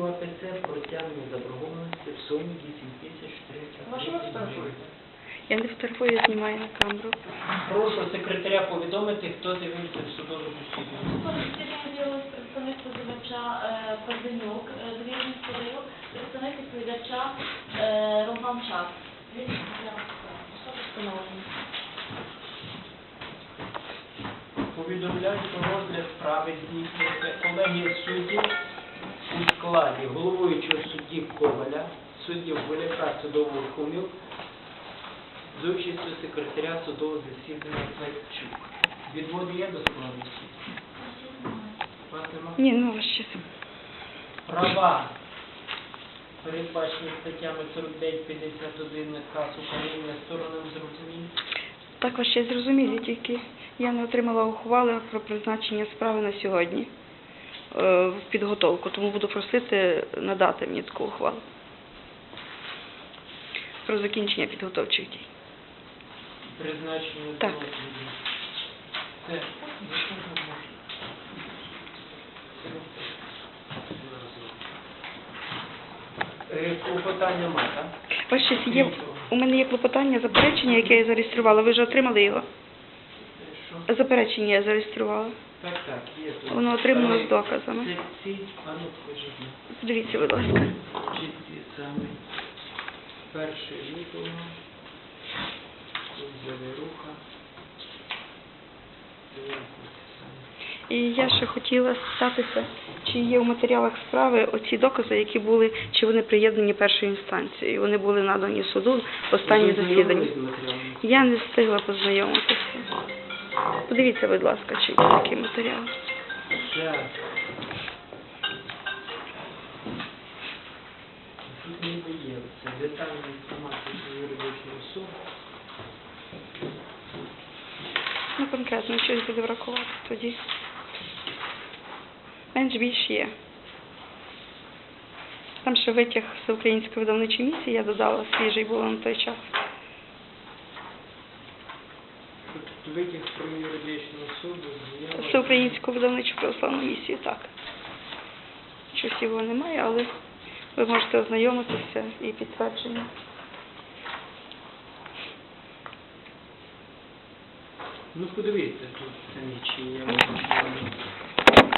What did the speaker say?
суду АПЦ заборгованості в сумі 8 тисяч 300 Ну, що ви фотографуєте? Я не фотографую, я знімаю на камеру. Прошу секретаря повідомити, хто дивився в судове засідання. Засідання з'явилось представник позивача е, Пазенюк, е, довірний судив, представник відповідача е. Особи встановлені. Повідомляю про розгляд справи здійснюється колегія суддів у складі головуючого судді Коваля, суддів Голяка судового Хомюк, з участю секретаря судового засідання Федчук. Відводи є до складності? Вас? Ні, ну ще. Права, передбачені статтями 49-51 наказ України сторонам зрозумілі. Також ще зрозумілі, тільки я не отримала ухвали про призначення справи на сьогодні в підготовку, тому буду просити надати мені таку ухвалу про закінчення підготовчих дій. Призначення Так. Це Е, Клопотання мата. Ваше є, у мене є клопотання, заперечення, яке я зареєструвала. Ви вже отримали його? Що? Заперечення я зареєструвала. Так, так, є тут. Воно отримано з доказами. Це ці, а ну покажіть. мені. Подивіться, будь ласка. Чи ці самі перший лютого, тут завіруха. І я ще хотіла спитатися, чи є в матеріалах справи оці докази, які були, чи вони приєднані першою інстанцією. Вони були надані суду в останнє Ви засідання. знайомі з матеріалами? Я не встигла познайомитися. Подивіться, будь ласка, чи є такий матеріал. Тут є це детальна інформація про юридичну особу. Ну, конкретно щось буде врахувати тоді. Менш більш є. Там ще витяг з української видавничої місії, я додала свіжий було на той час. Витяг про юридичного суду. заява. Всеукраїнську видавничу православної місії, так. Щось його немає, але ви можете ознайомитися і підтвердження. Ну подивіться, тут самі, чи нічия.